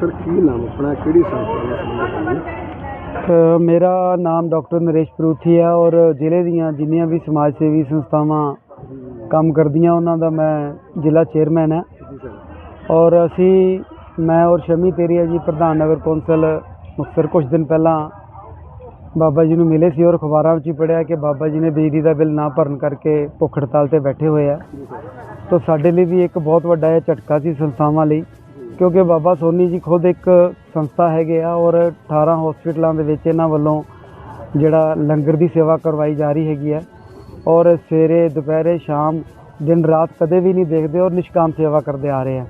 Sir ਕੀ ਨਾਮ ਆਪਣਾ? ਕਿਹੜੀ ਸੰਸਥਾ ਨਾਲ ਸੰਬੰਧਿਤ ਹੈ? ਅ, ਮੇਰਾ ਨਾਮ ਡਾਕਟਰ ਨਰੇਸ਼ ਪਰੂਥੀ ਹੈ ਔਰ ਜ਼ਿਲ੍ਹੇ ਦੀਆਂ ਜਿੰਨੀਆਂ ਵੀ ਸਮਾਜ ਸੇਵੀ ਸੰਸਥਾਵਾਂ ਕੰਮ ਕਰਦੀਆਂ ਉਹਨਾਂ ਦਾ ਮੈਂ ਜ਼ਿਲ੍ਹਾ ਚੇਅਰਮੈਨ ਹਾਂ ਜੀ ਸਰ। ਔਰ ਅਸੀਂ ਮੈਂ ਔਰ ਸ਼ਮੀ ਤੇਰੀਆ ਜੀ ਪ੍ਰਧਾਨ ਨਗਰ ਕੌਂਸਲ ਮੁਕਤਸਰ ਕੁਝ ਦਿਨ ਪਹਿਲਾਂ ਬਾਬਾ ਜੀ ਨੂੰ ਮਿਲੇ ਸੀ ਔਰ ਅਖਬਾਰਾਂ ਵਿੱਚ ਹੀ ਪੜ੍ਹਿਆ ਕਿ ਬਾਬਾ ਜੀ ਨੇ ਬਿਜਲੀ ਦਾ ਬਿੱਲ ਨਾ ਭਰਨ ਕਰਕੇ ਭੁੱਖ ਹੜਤਾਲ ਤੇ ਬੈਠੇ ਹੋਏ ਆ। ਜੀ ਸਰ। ਤਾਂ ਸਾਡੇ ਲਈ ਵੀ ਇੱਕ ਬਹੁਤ ਵੱਡਾ ਇਹ ਝਟਕਾ ਸੀ ਸੰਸਥਾਵਾਂ ਲਈ। ਕਿਉਂਕਿ ਬਾਬਾ ਸੋਨੀ ਜੀ ਖੁਦ ਇੱਕ ਸੰਸਥਾ ਹੈਗੇ ਆ ਔਰ 18 ਹਸਪੀਟਲਾਂ ਦੇ ਵਿੱਚ ਇਹਨਾਂ ਵੱਲੋਂ ਜਿਹੜਾ ਲੰਗਰ ਦੀ ਸੇਵਾ ਕਰਵਾਈ ਜਾ ਰਹੀ ਹੈਗੀ ਹੈ ਔਰ ਸਵੇਰੇ, ਦੁਪਹਿਰੇ, ਸ਼ਾਮ, ਦਿਨ, ਰਾਤ ਕਦੇ ਵੀ ਨਹੀਂ ਦੇਖਦੇ ਔਰ ਨਿਸ਼ਕਾਮ ਸੇਵਾ ਕਰਦੇ ਆ ਰਹੇ ਆ।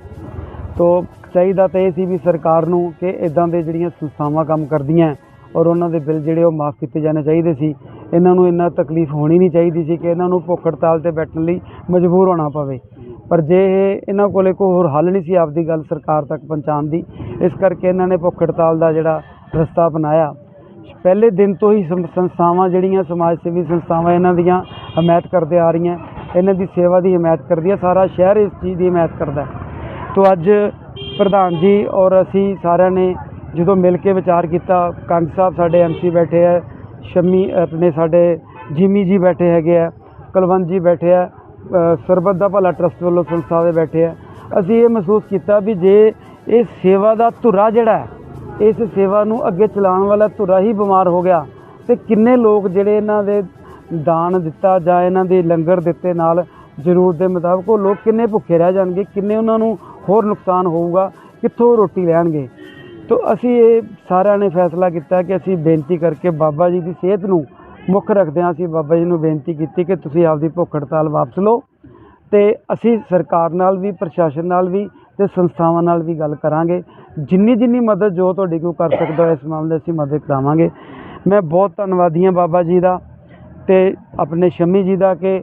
ਤੋ ਚਾਹੀਦਾ ਤਾਂ ਇਹ ਸੀ ਵੀ ਸਰਕਾਰ ਨੂੰ ਕਿ ਇਦਾਂ ਦੇ ਜਿਹੜੀਆਂ ਸੰਸਥਾਵਾਂ ਕੰਮ ਕਰਦੀਆਂ ਔਰ ਉਹਨਾਂ ਦੇ ਬਿੱਲ ਜਿਹੜੇ ਉਹ ਮਾਫ ਕੀਤੇ ਜਾਣੇ ਚਾਹੀਦੇ ਸੀ। ਇਹਨਾਂ ਨੂੰ ਇੰਨਾ ਤਕਲੀਫ ਹੋਣੀ ਨਹੀਂ ਚਾਹੀਦੀ ਸੀ ਕਿ ਇਹਨਾਂ ਨੂੰ ਭੁੱਖ ਹੜਤਾਲ ਤੇ ਬੈਠਣ ਲਈ ਮਜਬੂਰ ਹੋਣਾ ਪਵੇ। ਪਰ ਜੇ ਇਹਨਾਂ ਕੋਲੇ ਕੋਈ ਹੋਰ ਹੱਲ ਨਹੀਂ ਸੀ ਆਪਦੀ ਗੱਲ ਸਰਕਾਰ ਤੱਕ ਪਹੁੰਚਾਉਣ ਦੀ, ਇਸ ਕਰਕੇ ਇਹਨਾਂ ਨੇ ਭੁੱਖ ਹੜਤਾਲ ਦਾ ਜਿਹੜਾ ਰਸਤਾ ਅਪਣਾਇਆ। ਪਹਿਲੇ ਦਿਨ ਤੋਂ ਹੀ ਸੰਸਥਾਵਾਂ ਜਿਹੜੀਆਂ ਸਮਾਜ ਸੇਵੀ ਸੰਸਥਾਵਾਂ ਇਹਨਾਂ ਦੀਆਂ ਹਮਾਇਤ ਕਰਦੇ ਆ ਰਹੀਆਂ, ਇਹਨਾਂ ਦੀ ਸੇਵਾ ਦੀ ਹਮਾਇਤ ਕਰਦੀ ਹੈ ਸਾਰਾ ਸ਼ਹਿਰ ਇਸ ਚੀਜ਼ ਦੀ ਹਮਾਇਤ ਕਰਦਾ ਹੈ। ਅੱਜ ਪ੍ਰਧਾਨ ਜੀ ਔਰ ਅਸੀਂ ਸਾਰਿਆਂ ਨੇ ਜਦੋਂ ਮਿਲ ਕੇ ਵਿਚਾਰ ਕੀਤਾ, ਕੰਗ ਸਾਹਿਬ ਸਾਡੇ ਐਮਸੀ ਬੈਠੇ ਆ, ਸ਼ਮੀ, ਆਪਣੇ ਸਾਡੇ ਜਿਮੀ ਜੀ ਬੈਠੇ ਹੈਗੇ ਆ, ਕੁਲਵੰਤ ਜੀ ਬੈਠੇ ਆ ਸਰਬੱਤ ਦਾ ਭਲਾ ਟਰਸਟ ਵੱਲੋਂ ਸੰਸਥਾ ਦੇ ਬੈਠੇ ਆ। ਅਸੀਂ ਇਹ ਮਹਿਸੂਸ ਕੀਤਾ ਵੀ ਜੇ ਇਹ ਸੇਵਾ ਦਾ ਧੁਰਾ ਜਿਹੜਾ ਇਸ ਸੇਵਾ ਨੂੰ ਅੱਗੇ ਚਲਾਉਣ ਵਾਲਾ ਧੁਰਾ ਹੀ ਬਿਮਾਰ ਹੋ ਗਿਆ, ਤੇ ਕਿੰਨੇ ਲੋਕ ਜਿਹੜੇ ਇਹਨਾਂ ਦੇ ਦਾਨ ਦਿੱਤਾ ਜਾਂ ਇਹਨਾਂ ਦੇ ਲੰਗਰ ਦਿੱਤੇ ਨਾਲ ਜ਼ਰੂਰ ਦੇ ਮੁਤਾਬਕ ਉਹ ਲੋਕ ਕਿੰਨੇ ਭੁੱਖੇ ਰਹਿ ਜਾਣਗੇ, ਕਿੰਨੇ ਉਹਨਾਂ ਨੂੰ ਹੋਰ ਨੁਕਸਾਨ ਹੋਊਗਾ, ਕਿੱਥੋਂ ਰੋਟੀ ਲੈਣਗੇ। ਤੋ ਅਸੀਂ ਇਹ ਸਾਰਿਆਂ ਨੇ ਫੈਸਲਾ ਕੀਤਾ ਕਿ ਅਸੀਂ ਬੇਨਤੀ ਕਰਕੇ ਬਾਬਾ ਜੀ ਦੀ ਸਿਹਤ ਨੂੰ ਮੁੱਖ ਰੱਖਦਿਆਂ ਅਸੀਂ ਬਾਬਾ ਜੀ ਨੂੰ ਬੇਨਤੀ ਕੀਤੀ ਕਿ ਤੁਸੀਂ ਆਪਦੀ ਭੁੱਖ ਹੜਤਾਲ ਵਾਪਸ ਲਓ ਤੇ ਅਸੀਂ ਸਰਕਾਰ ਨਾਲ ਵੀ, ਪ੍ਰਸ਼ਾਸਨ ਨਾਲ ਵੀ ਤੇ ਸੰਸਥਾਵਾਂ ਨਾਲ ਵੀ ਗੱਲ ਕਰਾਂਗੇ। ਜਿੰਨੀ ਜਿੰਨੀ ਮਦਦ ਜੋ ਤੁਹਾਡੀ ਕੋਈ ਕਰ ਸਕਦਾ ਇਸ ਮਾਮਲੇ ਅਸੀਂ ਮਦਦ ਕਰਾਵਾਂਗੇ। ਮੈਂ ਬਹੁਤ ਧੰਨਵਾਦੀ ਹਾਂ ਬਾਬਾ ਜੀ ਦਾ ਤੇ ਆਪਣੇ ਸ਼ਮੀ ਜੀ ਦਾ ਕਿ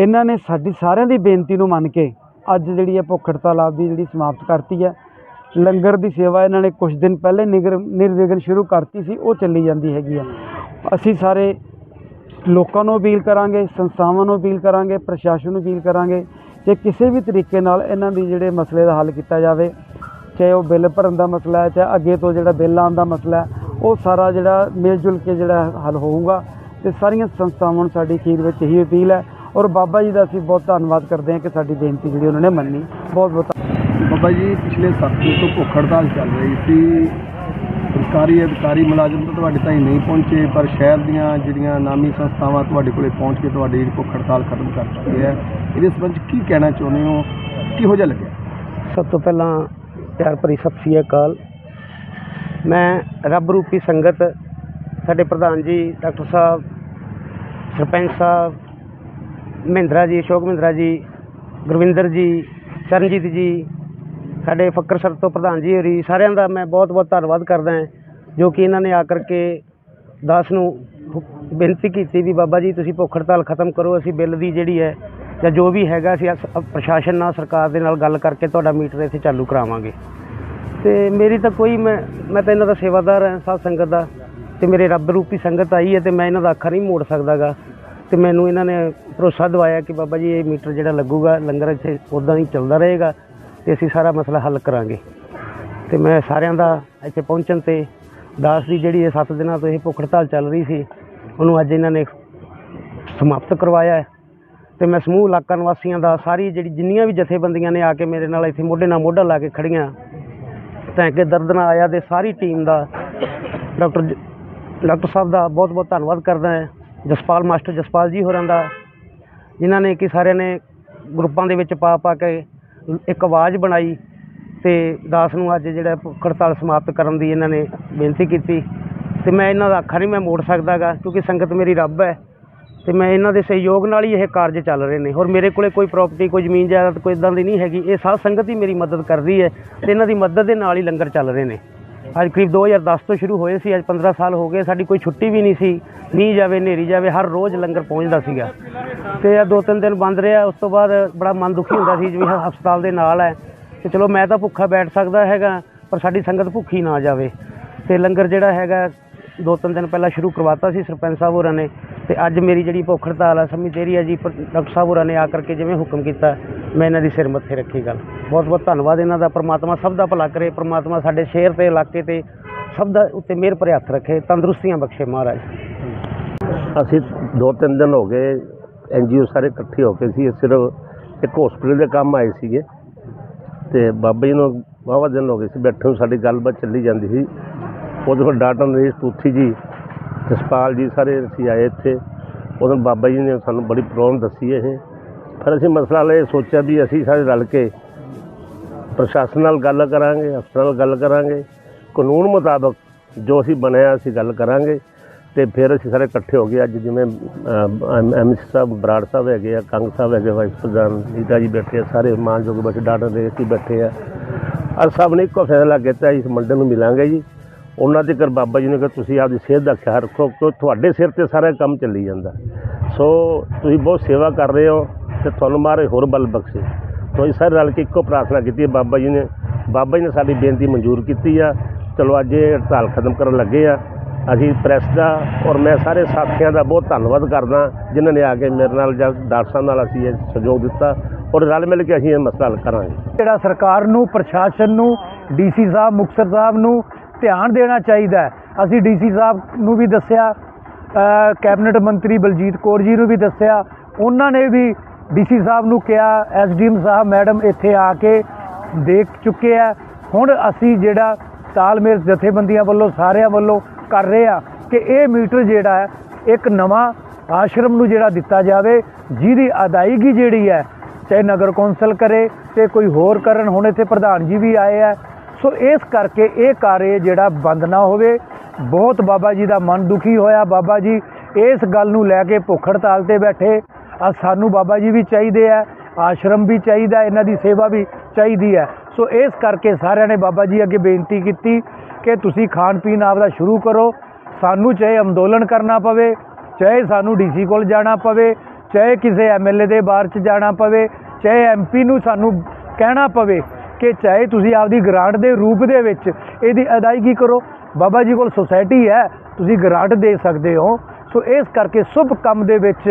ਇਹਨਾਂ ਨੇ ਸਾਡੀ ਸਾਰਿਆਂ ਦੀ ਬੇਨਤੀ ਨੂੰ ਮੰਨ ਕੇ ਅੱਜ ਜਿਹੜੀ ਹੈ ਭੁੱਖ ਹੜਤਾਲ ਆਪਦੀ ਜਿਹੜੀ ਸਮਾਪਤ ਕਰਤੀ ਹੈ। ਲੰਗਰ ਦੀ ਸੇਵਾ ਇਹਨਾਂ ਨੇ ਕੁਝ ਦਿਨ ਪਹਿਲੇ ਨਿਗਰ, ਨਿਰਵਿਘਨ ਸ਼ੁਰੂ ਕਰਤੀ ਸੀ, ਉਹ ਚੱਲੀ ਜਾਂਦੀ ਹੈਗੀ ਆ ਅਸੀਂ ਸਾਰੇ ਲੋਕਾਂ ਨੂੰ ਅਪੀਲ ਕਰਾਂਗੇ, ਸੰਸਥਾਵਾਂ ਨੂੰ ਅਪੀਲ ਕਰਾਂਗੇ, ਪ੍ਰਸ਼ਾਸਨ ਨੂੰ ਅਪੀਲ ਕਰਾਂਗੇ ਕਿ ਕਿਸੇ ਵੀ ਤਰੀਕੇ ਨਾਲ ਇਹਨਾਂ ਦੀ ਜਿਹੜੇ ਮਸਲੇ ਦਾ ਹੱਲ ਕੀਤਾ ਜਾਵੇ, ਚਾਹੇ ਉਹ ਬਿੱਲ ਭਰਨ ਦਾ ਮਸਲਾ ਹੈ, ਚਾਹੇ ਅੱਗੇ ਤੋਂ ਜਿਹੜਾ ਬਿੱਲ ਆਉਣ ਦਾ ਮਸਲਾ ਹੈ, ਉਹ ਸਾਰਾ ਜਿਹੜਾ ਮਿਲ ਜੁਲ ਕੇ ਜਿਹੜਾ ਹੱਲ ਹੋਊਗਾ ਤੇ ਸਾਰੀਆਂ ਸੰਸਥਾਵਾਂ ਨੂੰ ਸਾਡੀ ਖੀਰ ਵਿੱਚ ਇਹੀ ਅਪੀਲ ਹੈ ਔਰ ਬਾਬਾ ਜੀ ਦਾ ਅਸੀਂ ਬਹੁਤ ਧੰਨਵਾਦ ਕਰਦੇ ਹਾਂ ਕਿ ਸਾਡੀ ਬੇਨਤੀ ਜਿਹੜੀ ਉਹਨਾਂ ਨੇ ਮੰਨੀ। ਬਹੁਤ ਬਹੁਤ ਬਾਬਾ ਜੀ, ਪਿਛਲੇ ਸਾਥੀ ਤੋਂ ਭੁੱਖ ਹੜਤਾਲ ਚੱਲ ਰਹੀ ਸੀ। ਸਰਕਾਰੀ ਅਧਿਕਾਰੀ ਮੁਲਾਜ਼ਮ ਤਾਂ ਤੁਹਾਡੇ ਤਾਈਂ ਨਹੀਂ ਪਹੁੰਚੇ, ਪਰ ਸ਼ਹਿਰ ਦੀਆਂ ਜਿਹੜੀਆਂ ਨਾਮੀ ਸੰਸਥਾਵਾਂ ਤੁਹਾਡੇ ਕੋਲੇ ਪਹੁੰਚ ਕੇ ਤੁਹਾਡੀ ਜਿਹੜੀ ਭੁੱਖ ਹੜਤਾਲ ਖਤਮ ਕਰ ਚੁੱਕੀ ਹੈ, ਇਹਦੇ ਸੰਬੰਧ ਕੀ ਕਹਿਣਾ ਚਾਹੁੰਦੇ ਹੋ? ਕਿਹੋ ਜਿਹਾ ਲੱਗਿਆ? ਸਭ ਤੋਂ ਪਹਿਲਾਂ ਪਿਆਰ ਭਰੀ ਸਤਿ ਸ੍ਰੀ ਅਕਾਲ। ਮੈਂ ਰੱਬ ਰੂਪੀ ਸੰਗਤ ਸਾਡੇ ਪ੍ਰਧਾਨ ਜੀ, ਡਾਕਟਰ ਸਾਹਿਬ, ਸਰਪੰਚ ਸਾਹਿਬ, ਮਹਿੰਦਰਾ ਜੀ, ਅਸ਼ੋਕ ਮਹਿੰਦਰਾ ਜੀ, ਗੁਰਵਿੰਦਰ ਜੀ, ਚਰਨਜੀਤ ਜੀ, ਸਾਡੇ ਫੱਕਰ ਸਰ ਤੋਂ ਪ੍ਰਧਾਨ ਜੀ ਹੋਰੀ, ਸਾਰਿਆਂ ਦਾ ਮੈਂ ਬਹੁਤ ਬਹੁਤ ਧੰਨਵਾਦ ਕਰਦਾ ਹਾਂ। ਜੋ ਕਿ ਇਹਨਾਂ ਨੇ ਆ ਕਰਕੇ ਦਾਸ ਨੂੰ ਬੇਨਤੀ ਕੀਤੀ ਵੀ ਬਾਬਾ ਜੀ ਤੁਸੀਂ ਭੁੱਖ ਹੜਤਾਲ ਖਤਮ ਕਰੋ, ਅਸੀਂ ਬਿੱਲ ਦੀ ਜਿਹੜੀ ਹੈ ਜਾਂ ਜੋ ਵੀ ਹੈਗਾ ਅਸੀਂ ਅਸ- ਪ੍ਰਸ਼ਾਸਨ ਨਾਲ, ਸਰਕਾਰ ਦੇ ਨਾਲ ਗੱਲ ਕਰਕੇ ਤੁਹਾਡਾ ਮੀਟਰ ਇੱਥੇ ਚਾਲੂ ਕਰਾਵਾਂਗੇ। ਤੇ ਮੇਰੀ ਤਾਂ ਕੋਈ ਮੈਂ ਮੈਂ ਤਾਂ ਇਹਨਾਂ ਦਾ ਸੇਵਾਦਾਰ ਹਾਂ, ਸਾਧ ਸੰਗਤ ਦਾ, ਤੇ ਮੇਰੇ ਰੱਬ ਰੂਪੀ ਸੰਗਤ ਆਈ ਹੈ ਤੇ ਮੈਂ ਇਹਨਾਂ ਦਾ ਅੱਖਾਂ ਨਹੀਂ ਮੋੜ ਸਕਦਾਗਾ। ਤੇ ਮੈਨੂੰ ਇਹਨਾਂ ਨੇ ਭਰੋਸਾ ਦਵਾਇਆ ਕਿ ਬਾਬਾ ਜੀ ਇਹ ਮੀਟਰ ਜਿਹੜਾ ਲੱਗੂਗਾ, ਲੰਗਰ ਇੱਥੇ ਉਦਾਂ ਹੀ ਚੱਲਦਾ ਰਹੇਗਾ ਤੇ ਅਸੀਂ ਸਾਰਾ ਮਸਲਾ ਹੱਲ ਕਰਾਂਗੇ। ਤੇ ਮੈਂ ਸਾਰਿਆਂ ਦਾ ਇੱਥੇ ਪਹੁੰਚਣ ਤੇ ਦਾਸ ਦੀ ਜਿਹੜੀ ਇਹ 7 ਦਿਨਾਂ ਤੋਂ ਇਹ ਭੁੱਖ ਹੜਤਾਲ ਚੱਲ ਰਹੀ ਸੀ, ਉਹਨੂੰ ਅੱਜ ਇਹਨਾਂ ਨੇ ਸਮਾਪਤ ਕਰਵਾਇਆ ਹੈ। ਤੇ ਮੈਂ ਸਮੂਹ ਇਲਾਕਾ ਨਿਵਾਸੀਆਂ ਦਾ ਸਾਰੀ ਜਿਹੜੀ ਜਿੰਨੀਆਂ ਵੀ ਜਥੇਬੰਦੀਆਂ ਨੇ ਆ ਕੇ ਮੇਰੇ ਨਾਲ ਇੱਥੇ ਮੋਢੇ ਨਾਲ ਮੋਢਾ ਲਾ ਕੇ ਖੜੀਆਂ, ਤਾਂ ਕਿ ਦਰਦ ਨਾਲ ਆਇਆ ਦੇ ਸਾਰੀ ਟੀਮ ਦਾ, ਡਾਕਟਰ ਜ- ਡਾਕਟਰ ਸਾਹਿਬ ਦਾ ਬਹੁਤ ਬਹੁਤ ਧੰਨਵਾਦ ਕਰਦਾ ਹਾਂ। ਜਸਪਾਲ, ਮਾਸਟਰ ਜਸਪਾਲ ਜੀ ਹੋਰਾਂ ਦਾ, ਜਿਨ੍ਹਾਂ ਨੇ ਕਿ ਸਾਰਿਆਂ ਨੇ ਗਰੁੱਪਾਂ ਦੇ ਵਿੱਚ ਪਾ ਪਾ ਕੇ ਇੱਕ ਆਵਾਜ਼ ਬਣਾਈ। ਤੇ ਦਾਸ ਨੂੰ ਅੱਜ ਜਿਹੜਾ ਭੁੱਖ ਹੜਤਾਲ ਸਮਾਪਤ ਕਰਨ ਦੀ ਇਹਨਾਂ ਨੇ ਬੇਨਤੀ ਕੀਤੀ। ਤੇ ਮੈਂ ਇਹਨਾਂ ਦਾ ਅੱਖਾਂ ਨਹੀਂ ਮੈਂ ਮੋੜ ਸਕਦਾਗਾ, ਕਿਉਂਕਿ ਸੰਗਤ ਮੇਰੀ ਰੱਬ ਹੈ। ਤੇ ਮੈਂ ਇਹਨਾਂ ਦੇ ਸਹਿਯੋਗ ਨਾਲ ਹੀ ਇਹ ਕਾਰਜ ਚੱਲ ਰਹੇ ਨੇ। ਔਰ ਮੇਰੇ ਕੋਲੇ ਕੋਈ ਪ੍ਰਾਪਰਟੀ ਕੋਈ ਜ਼ਮੀਨ ਜਾਇਦਾਦ ਕੋਈ ਇਦਾਂ ਦੀ ਨਹੀਂ ਹੈਗੀ। ਇਹ ਸਾਧ ਸੰਗਤ ਹੀ ਮੇਰੀ ਮਦਦ ਕਰਦੀ ਹੈ ਤੇ ਇਹਨਾਂ ਦੀ ਮਦਦ ਦੇ ਨਾਲ ਹੀ ਲੰਗਰ ਚੱਲ ਰਹੇ ਨੇ। ਅੱਜ ਕਰੀਬ 2010 ਤੋਂ ਸ਼ੁਰੂ ਹੋਏ ਸੀ, ਅੱਜ 15 ਸਾਲ ਹੋ ਗਏ। ਸਾਡੀ ਕੋਈ ਛੁੱਟੀ ਵੀ ਨਹੀਂ ਸੀ। ਮੀਂਹ ਜਾਵੇ, ਹਨੇਰੀ ਜਾਵੇ, ਹਰ ਰੋਜ਼ ਲੰਗਰ ਪਹੁੰਚਦਾ ਸੀਗਾ। ਤੇ ਇਹ ਦੋ ਤਿੰਨ ਦਿਨ ਬੰਦ ਰਿਹਾ। ਉਸ ਤੋਂ ਬਾਅਦ ਬੜਾ ਮਨ ਦੁਖੀ ਹੁੰਦਾ ਸੀ ਜਿਵੇਂ ਹਸਪਤਾਲ ਦੇ ਨਾਲ ਹੈ। ਤੇ ਚਲੋ ਮੈਂ ਤਾਂ ਭੁੱਖਾ ਬੈਠ ਸਕਦਾ ਹੈਗਾ, ਪਰ ਸਾਡੀ ਸੰਗਤ ਭੁੱਖੀ ਨਾ ਜਾਵੇ। ਤੇ ਲੰਗਰ ਜਿਹੜਾ ਹੈਗਾ, ਦੋ ਤਿੰਨ ਦਿਨ ਪਹਿਲਾਂ ਸ਼ੁਰੂ ਕਰਵਾਤਾ ਸੀ ਸਰਪੰਚ ਸਾਹਿਬ ਹੋਰਾਂ ਨੇ, ਤੇ ਅੱਜ ਮੇਰੀ ਜਿਹੜੀ ਭੁੱਖ ਹੜਤਾਲ ਆ, ਸਮੀ ਤੇਰੀ ਆ ਜੀ, ਪਰ ਡਾਕਟਰ ਸਾਹਿਬ ਹੋਰਾਂ ਨੇ ਆ ਕਰਕੇ ਜਿਵੇਂ ਹੁਕਮ ਕੀਤਾ, ਮੈਂ ਇਹਨਾਂ ਦੀ ਸਿਰ ਮੱਥੇ ਰੱਖੀ ਗੱਲ। ਬਹੁਤ ਬਹੁਤ ਧੰਨਵਾਦ ਇਹਨਾਂ ਦਾ, ਪ੍ਰਮਾਤਮਾ ਸਭ ਦਾ ਭਲਾ ਕਰੇ, ਪ੍ਰਮਾਤਮਾ ਸਾਡੇ ਸ਼ਹਿਰ ਤੇ, ਇਲਾਕੇ ਤੇ ਸਭ ਦਾ ਉੱਤੇ ਮਿਹਰ ਭਰੇ ਹੱਥ ਰੱਖੇ, ਤੰਦਰੁਸਤੀਆਂ ਬਖਸ਼ੇ ਮਹਾਰਾਜ। ਅਸੀਂ ਦੋ ਤਿੰਨ ਦਿਨ ਹੋ ਗਏ ਐਨਜੀਓ ਸਾਰੇ ਇਕੱਠੇ ਹੋ ਕੇ ਸੀ ਸਿਰਫ ਇੱਕ ਹਸਪੀਟਲ ਦੇ ਕੰਮ ਆਏ ਸੀਗੇ। ਤੇ ਬਾਬਾ ਜੀ ਨੂੰ ਵਾਹਵਾ ਦਿਨ ਹੋ ਗਏ ਸੀ ਬੈਠੇ ਨੂੰ, ਸਾਡੀ ਗੱਲਬਾਤ ਚੱਲੀ ਜਾਂਦੀ ਸੀ। ਉਦੋਂ ਫਿਰ ਡਾਕਟਰ ਨਰੇਸ਼ ਤੂਥੀ ਜੀ, ਜਸਪਾਲ ਜੀ ਸਾਰੇ ਅਸੀਂ ਆਏ ਇੱਥੇ। ਉਦੋਂ ਬਾਬਾ ਜੀ ਨੇ ਸਾਨੂੰ ਬੜੀ ਪ੍ਰੋਬਲਮ ਦੱਸੀ ਇਹ। ਫਿਰ ਅਸੀਂ ਮਸਲਾ ਲੈ ਸੋਚਿਆ ਵੀ ਅਸੀਂ ਸਾਰੇ ਰਲ ਕੇ ਪ੍ਰਸ਼ਾਸਨ ਨਾਲ ਗੱਲ ਕਰਾਂਗੇ, ਅਫਸਰਾਂ ਨਾਲ ਗੱਲ ਕਰਾਂਗੇ। ਕਾਨੂੰਨ ਮੁਤਾਬਕ ਜੋ ਅਸੀਂ ਬਣਿਆ ਅਸੀਂ ਗੱਲ ਕਰਾਂਗੇ। ਤੇ ਫਿਰ ਅਸੀਂ ਸਾਰੇ ਇਕੱਠੇ ਹੋ ਗਏ ਅੱਜ ਜਿਵੇਂ ਐਮਸੀ ਸਾਹਿਬ, ਬਰਾੜ ਸਾਹਿਬ ਹੈਗੇ ਆ, ਕੰਗ ਸਾਹਿਬ ਹੈਗੇ ਵਾਈਸ ਪ੍ਰਧਾਨ, ਨੀਤਾ ਜੀ ਬੈਠੇ ਆ, ਸਾਰੇ ਮਾਨਯੋਗ ਬੈਠੇ ਡਾਕਟਰ ਦੇ ਅਸੀਂ ਬੈਠੇ ਆ। ਅਰ ਸਭ ਨੇ ਇੱਕੋ ਫੈਸਲਾ ਕੀਤਾ, ਇਸ ਮੰਡੇ ਨੂੰ ਮਿਲਾਂਗੇ ਜੀ। ਉਹਨਾਂ ਦੇ ਕਰ ਬਾਬਾ ਜੀ ਨੇ ਕਿਹਾ, ਤੁਸੀਂ ਆਪਦੀ ਸਿਹਤ ਦਾ ਖਿਆਲ ਰੱਖੋ ਕਿ ਤੁਹਾਡੇ ਸਿਰ ਤੇ ਸਾਰਾ ਕੰਮ ਚੱਲੀ ਜਾਂਦਾ। ਸੋ ਤੁਸੀਂ ਬਹੁਤ ਸੇਵਾ ਕਰ ਰਹੇ ਹੋ ਤੇ ਤੁਹਾਨੂੰ ਮਾਰੇ ਹੋਰ ਬਲ ਬਖਸ਼ੇ। ਤੋ ਸਾਰੇ ਰਲ ਕੇ ਇੱਕੋ ਪ੍ਰਾਰਥਨਾ ਕੀਤੀ ਹੈ, ਬਾਬਾ ਜੀ ਨੇ, ਬਾਬਾ ਜੀ ਨੇ ਸਾਡੀ ਬੇਨਤੀ ਮਨਜ਼ੂਰ ਕੀਤੀ ਆ। ਚਲੋ ਅੱਜ ਇਹ ਹੜਤਾਲ ਖਤਮ ਕਰਨ ਲੱਗੇ ਆ। ਅਸੀਂ ਪ੍ਰੈਸ ਦਾ ਔਰ ਮੈਂ ਸਾਰੇ ਸਾਥੀਆਂ ਦਾ ਬਹੁਤ ਧੰਨਵਾਦ ਕਰਦਾ ਜਿਨ੍ਹਾਂ ਨੇ ਆ ਕੇ ਮੇਰੇ ਨਾਲ ਜਾਂ ਡਾਕਟਰ ਸਾਹਿਬ ਨਾਲ ਅਸੀਂ ਇਹ ਸਹਿਯੋਗ ਦਿੱਤਾ ਔਰ ਰਲ ਮਿਲ ਕੇ ਅਸੀਂ ਇਹ ਮਸਲਾ ਹੱਲ ਕਰਾਂਗੇ। ਜਿਹੜਾ ਸਰਕਾਰ ਨੂੰ, ਪ੍ਰਸ਼ਾਸਨ ਨੂੰ, ਡੀਸੀ ਸਾਹਿਬ, ਮੁਕਤਸਰ ਸਾਹਿਬ ਨੂੰ ਧਿਆਨ ਦੇਣਾ ਚਾਹੀਦਾ ਹੈ। ਅਸੀਂ ਡੀਸੀ ਸਾਹਿਬ ਨੂੰ ਵੀ ਦੱਸਿਆ ਕੈਬਨਿਟ ਮੰਤਰੀ ਬਲਜੀਤ ਕੌਰ ਜੀ ਨੂੰ ਵੀ ਦੱਸਿਆ, ਉਹਨਾਂ ਨੇ ਵੀ ਡੀਸੀ ਸਾਹਿਬ ਨੂੰ ਕਿਹਾ, ਐਸਡੀਐਮ ਸਾਹਿਬ, ਮੈਡਮ ਇੱਥੇ ਆ ਕੇ ਦੇਖ ਚੁੱਕੇ ਆ। ਹੁਣ ਅਸੀਂ ਜਿਹੜਾ ਤਾਲਮੇਲ ਜਥੇਬੰਦੀਆਂ ਵੱਲੋਂ, ਸਾਰਿਆਂ ਵੱਲੋਂ ਕਰ ਰਹੇ ਆ ਕਿ ਇਹ ਮੀਟਰ ਜਿਹੜਾ ਹੈ, ਇੱਕ ਨਵਾਂ ਆਸ਼ਰਮ ਨੂੰ ਜਿਹੜਾ ਦਿੱਤਾ ਜਾਵੇ, ਜਿਹਦੀ ਅਦਾਇਗੀ ਜਿਹੜੀ ਹੈ, ਚਾਹੇ ਨਗਰ ਕੌਂਸਲ ਕਰੇ ਤੇ ਕੋਈ ਹੋਰ ਕਰਨ, ਹੁਣ ਇੱਥੇ ਪ੍ਰਧਾਨ ਜੀ ਵੀ ਆਏ ਆ। ਸੋ ਇਸ ਕਰਕੇ ਇਹ ਕਾਰਜ ਜਿਹੜਾ ਬੰਦ ਨਾ ਹੋਵੇ। ਬਹੁਤ ਬਾਬਾ ਜੀ ਦਾ ਮਨ ਦੁਖੀ ਹੋਇਆ। ਬਾਬਾ ਜੀ ਇਸ ਗੱਲ ਨੂੰ ਲੈ ਕੇ ਭੁੱਖ ਹੜਤਾਲ ਤੇ ਬੈਠੇ। ਆ ਸਾਨੂੰ ਬਾਬਾ ਜੀ ਵੀ ਚਾਹੀਦੇ ਆ, ਆਸ਼ਰਮ ਵੀ ਚਾਹੀਦਾ, ਇਹਨਾਂ ਦੀ ਸੇਵਾ ਵੀ ਚਾਹੀਦੀ ਹੈ। ਸੋ ਇਸ ਕਰਕੇ ਸਾਰਿਆਂ ਨੇ ਬਾਬਾ ਜੀ ਅੱਗੇ ਬੇਨਤੀ ਕੀਤੀ ਕਿ ਤੁਸੀਂ ਖਾਣ ਪੀਣ ਆਪਦਾ ਸ਼ੁਰੂ ਕਰੋ। ਸਾਨੂੰ ਚਾਹੇ ਅੰਦੋਲਨ ਕਰਨਾ ਪਵੇ, ਚਾਹੇ ਸਾਨੂੰ ਡੀਸੀ ਕੋਲ ਜਾਣਾ ਪਵੇ, ਚਾਹੇ ਕਿਸੇ ਐਮਐਲਏ ਦੇ ਬਾਹਰ ਚ ਜਾਣਾ ਪਵੇ, ਚਾਹੇ ਐਮਪੀ ਨੂੰ ਸਾਨੂੰ ਕਹਿਣਾ ਪਵੇ ਕਿ ਚਾਹੇ ਤੁਸੀਂ ਆਪਦੀ ਗ੍ਰਾਂਟ ਦੇ ਰੂਪ ਦੇ ਵਿੱਚ ਇਹਦੀ ਅਦਾਇਗੀ ਕਰੋ। ਬਾਬਾ ਜੀ ਕੋਲ ਸੁਸਾਇਟੀ ਹੈ, ਤੁਸੀਂ ਗ੍ਰਾਂਟ ਦੇ ਸਕਦੇ ਹੋ। ਸੋ ਇਸ ਕਰਕੇ ਸ਼ੁਭ ਕੰਮ ਦੇ ਵਿੱਚ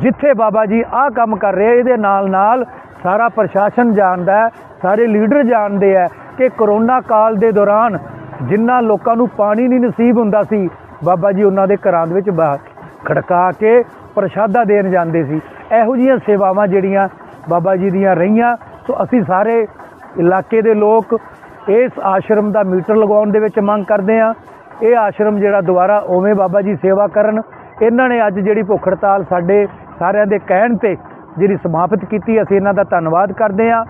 ਜਿੱਥੇ ਬਾਬਾ ਜੀ ਆਹ ਕੰਮ ਕਰ ਰਹੇ ਇਹਦੇ ਨਾਲ ਨਾਲ ਸਾਰਾ ਪ੍ਰਸ਼ਾਸਨ ਜਾਣਦਾ ਸਾਰੇ ਲੀਡਰ ਜਾਣਦੇ ਆ ਕਿ ਕਰੋਨਾ ਕਾਲ ਦੇ ਦੌਰਾਨ ਜਿਨ੍ਹਾਂ ਲੋਕਾਂ ਨੂੰ ਪਾਣੀ ਨਹੀਂ ਨਸੀਬ ਹੁੰਦਾ ਸੀ, ਬਾਬਾ ਜੀ ਉਹਨਾਂ ਦੇ ਘਰਾਂ ਦੇ ਵਿੱਚ ਬਾਹਰ ਖੜਕਾ ਕੇ ਪ੍ਰਸ਼ਾਦਾ ਦੇਣ ਜਾਂਦੇ ਸੀ। ਇਹੋ ਜਿਹੀਆਂ ਸੇਵਾਵਾਂ ਜਿਹੜੀਆਂ ਬਾਬਾ ਜੀ ਦੀਆਂ ਰਹੀਆਂ, ਸੋ ਅਸੀਂ ਸਾਰੇ ਇਲਾਕੇ ਦੇ ਲੋਕ ਇਸ ਆਸ਼ਰਮ ਦਾ ਮੀਟਰ ਲਗਾਉਣ ਦੇ ਵਿੱਚ ਮੰਗ ਕਰਦੇ ਆ ਇਹ ਆਸ਼ਰਮ ਜਿਹੜਾ ਦੁਬਾਰਾ ਉਵੇਂ ਬਾਬਾ ਜੀ ਸੇਵਾ ਕਰਨ। ਇਹਨਾਂ ਨੇ ਅੱਜ ਜਿਹੜੀ ਭੁੱਖ ਹੜਤਾਲ ਸਾਡੇ ਸਾਰਿਆਂ ਦੇ ਕਹਿਣ ਤੇ ਜਿਹੜੀ ਸਮਾਪਤ ਕੀਤੀ, ਅਸੀਂ ਇਹਨਾਂ ਦਾ ਧੰਨਵਾਦ ਕਰਦੇ ਆ